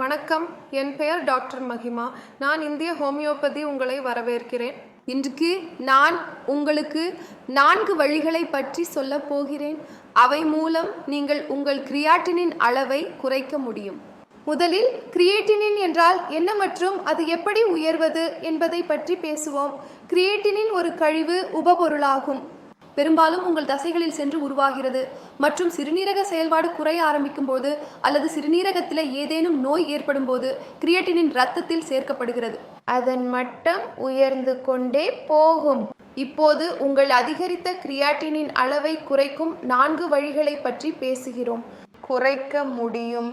வணக்கம். என் பெயர் டாக்டர் மகிமா. நான் இந்திய ஹோமியோபதி உங்களை வரவேற்கிறேன். இன்றைக்கு நான் உங்களுக்கு நான்கு வழிகளை பற்றி சொல்லப் போகிறேன். அவை மூலம் நீங்கள் உங்கள் கிரியாட்டினின் அளவை குறைக்க முடியும். முதலில் கிரியேட்டினின் என்றால் என்ன மற்றும் அது எப்படி உயர்வது என்பதை பற்றி பேசுவோம். கிரியேட்டினின் ஒரு கழிவு உபபொருளாகும். பெரும்பாலும் உங்கள் தசைகளில் சென்று உருவாகிறது. மற்றும் சிறுநீரக செயல்பாடு குறைய ஆரம்பிக்கும் போது அல்லது சிறுநீரகத்தில் ஏதேனும் நோய் ஏற்படும் போது கிரியேட்டினின் இரத்தத்தில் சேர்க்கப்படுகிறது. அதன் மட்டம் உயர்ந்து கொண்டே போகும். இப்போது உங்கள் அதிகரித்த கிரியாட்டினின் அளவை குறைக்கும் நான்கு வழிகளை பற்றி பேசுகிறோம். குறைக்க முடியும்.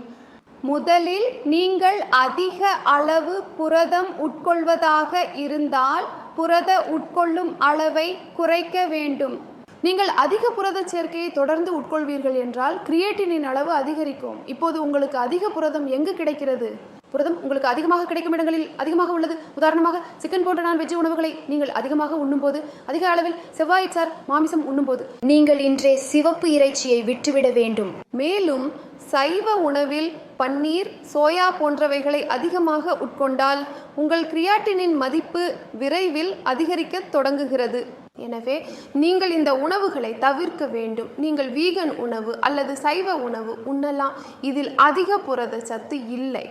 முதலில் நீங்கள் அதிக அளவு புரதம் உட்கொள்வதாக இருந்தால் புரத உட்கொள்ளும் அளவை குறைக்க வேண்டும். நீங்கள் அதிக புரத சேர்க்கையை தொடர்ந்து உட்கொள்வீர்கள் என்றால் கிரியேட்டினின் அளவு அதிகரிக்கும். இப்போது உங்களுக்கு அதிக புரதம் எங்கு கிடைக்கிறது? புரதம் உங்களுக்கு அதிகமாக கிடைக்கும் இடங்களில் அதிகமாக உள்ளது. உதாரணமாக சிக்கன் போன்ற நான் வெஜ் உணவுகளை நீங்கள் அதிகமாக உண்ணும்போது அதிக அளவில் செவ்வாய் சார் மாமிசம் உண்ணும்போது. நீங்கள் இன்றைய சிவப்பு இறைச்சியை விட்டுவிட வேண்டும். மேலும் சைவ உணவில் பன்னீர் சோயா போன்றவைகளை அதிகமாக உட்கொண்டால் உங்கள் கிரியாட்டினின் மதிப்பு விரைவில் அதிகரிக்க தொடங்குகிறது. எனவே நீங்கள் இந்த உணவுகளை தவிர்க்க வேண்டும். நீங்கள் வீகன் உணவு அல்லது சைவ உணவு உண்ணலாம். இதில் அதிக புரத சத்து இல்லை.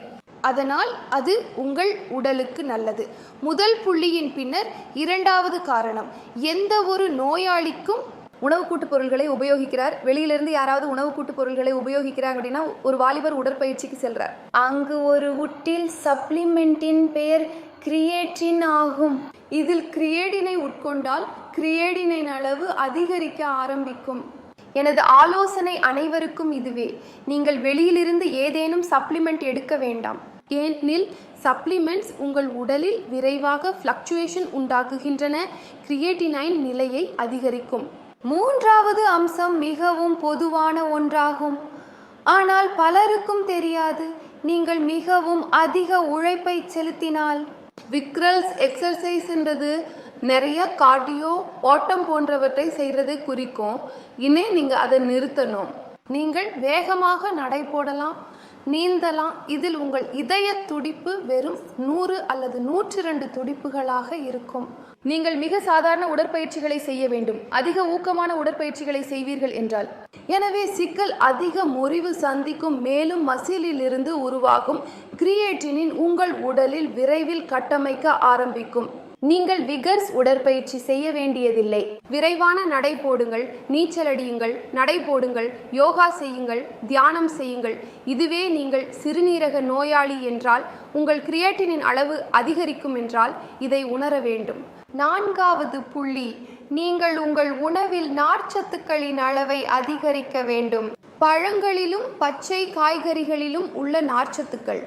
அதனால் அது உங்கள் உடலுக்கு நல்லது. முதல் புள்ளியின் பின்னர் இரண்டாவது காரணம். எந்த ஒரு நோயாளிக்கும் உணவு கூட்டு பொருள்களை உபயோகிக்கிறார். வெளியிலிருந்து யாராவது உணவு கூட்டு பொருள்களை உபயோகிக்கிறாங்க அப்படின்னா ஒரு வாலிபர் உடற்பயிற்சிக்கு செல்றார். அங்கு ஒரு உட்டில் சப்ளிமெண்டின் பெயர் கிரியேட்டின் ஆகும். இதில் கிரியேடினை உட்கொண்டால் கிரியேடினின் அளவு அதிகரிக்க ஆரம்பிக்கும். எனது ஆலோசனை அனைவருக்கும் இதுவே. நீங்கள் வெளியிலிருந்து ஏதேனும் சப்ளிமெண்ட் எடுக்க வேண்டாம். ஏனெனில் சப்ளிமெண்ட்ஸ் உங்கள் உடலில் விரைவாக ஃப்ளக்சுவேஷன் உண்டாக்குகின்றன கிரியேட்டினைன் நிலையை அதிகரிக்கும். மூன்றாவது அம்சம் மிகவும் பொதுவான ஒன்றாகும். ஆனால் பலருக்கும் தெரியாது நீங்கள் மிகவும் அதிக உழைப்பை செலுத்தினால். விக்ரல்ஸ் எக்ஸசைஸ்ன்றது நிறைய கார்டியோ ஓட்டம் போன்றவற்றை செய்கிறதை குறிக்கும். இனி நீங்கள் அதை நிறுத்தணும். நீங்கள் வேகமாக நடை போடலாம். நீந்தலாம். இதில் உங்கள் இதய துடிப்பு வெறும் நூறு அல்லது நூற்றி ரெண்டு துடிப்புகளாக இருக்கும். நீங்கள் மிக சாதாரண உடற்பயிற்சிகளை செய்ய வேண்டும். அதிக ஊக்கமான உடற்பயிற்சிகளை செய்வீர்கள் என்றால். எனவே சிக்கல் அதிக முறிவு சந்திக்கும் மேலும் மசிலிலிருந்து உருவாகும் கிரியேட்டினின் உங்கள் உடலில் விரைவில் கட்டமைக்க ஆரம்பிக்கும். நீங்கள் விகர்ஸ் உடற்பயிற்சி செய்ய வேண்டியதில்லை. விரைவான நடை போடுங்கள் நீச்சல் அடியுங்கள் நடை போடுங்கள் யோகா செய்யுங்கள் தியானம் செய்யுங்கள். இதுவே நீங்கள் சிறுநீரக நோயாளி என்றால் உங்கள் கிரியேட்டினின் அளவு அதிகரிக்கும் என்றால் இதை உணர வேண்டும். நான்காவது புள்ளி நீங்கள் உங்கள் உணவில் நார்ச்சத்துக்களின் அளவை அதிகரிக்க வேண்டும். பழங்களிலும் பச்சை காய்கறிகளிலும் உள்ள நார்ச்சத்துக்கள்.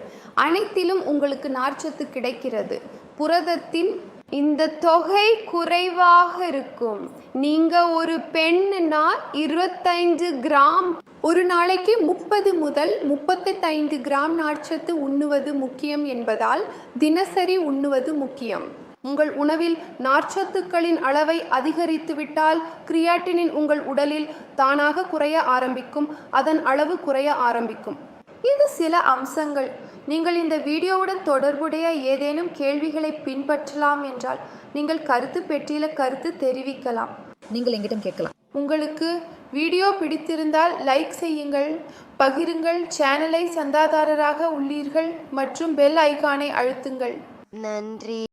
அனைத்திலும் உங்களுக்கு நார்ச்சத்து கிடைக்கிறது. புரதத்தின் இந்த தொகை குறைவாக இருக்கும். நீங்க ஒரு பெண்ணுனா இருபத்தைந்து கிராம் ஒரு நாளைக்கு முப்பது முதல் முப்பத்தைந்து கிராம் நார்ச்சத்து உண்ணுவது முக்கியம் என்பதால் தினசரி உண்ணுவது முக்கியம். உங்கள் உணவில் நார்ச்சத்துக்களின் அளவை அதிகரித்துவிட்டால் கிரியாட்டினின் உங்கள் உடலில் தானாக குறைய ஆரம்பிக்கும் அதன் அளவு குறைய ஆரம்பிக்கும். இது சில அம்சங்கள். நீங்கள் இந்த வீடியோவுடன் தொடர்புடைய ஏதேனும் கேள்விகளை பின்பற்றலாம் என்றால் நீங்கள் கருத்து பெட்டியில கருத்து தெரிவிக்கலாம். நீங்கள் எங்கிட்டும் கேட்கலாம். உங்களுக்கு வீடியோ பிடித்திருந்தால் லைக் செய்யுங்கள் பகிருங்கள் சேனலை சந்தாதாரராக உள்ளீர்கள் மற்றும் பெல் ஐகானை அழுத்துங்கள். நன்றி.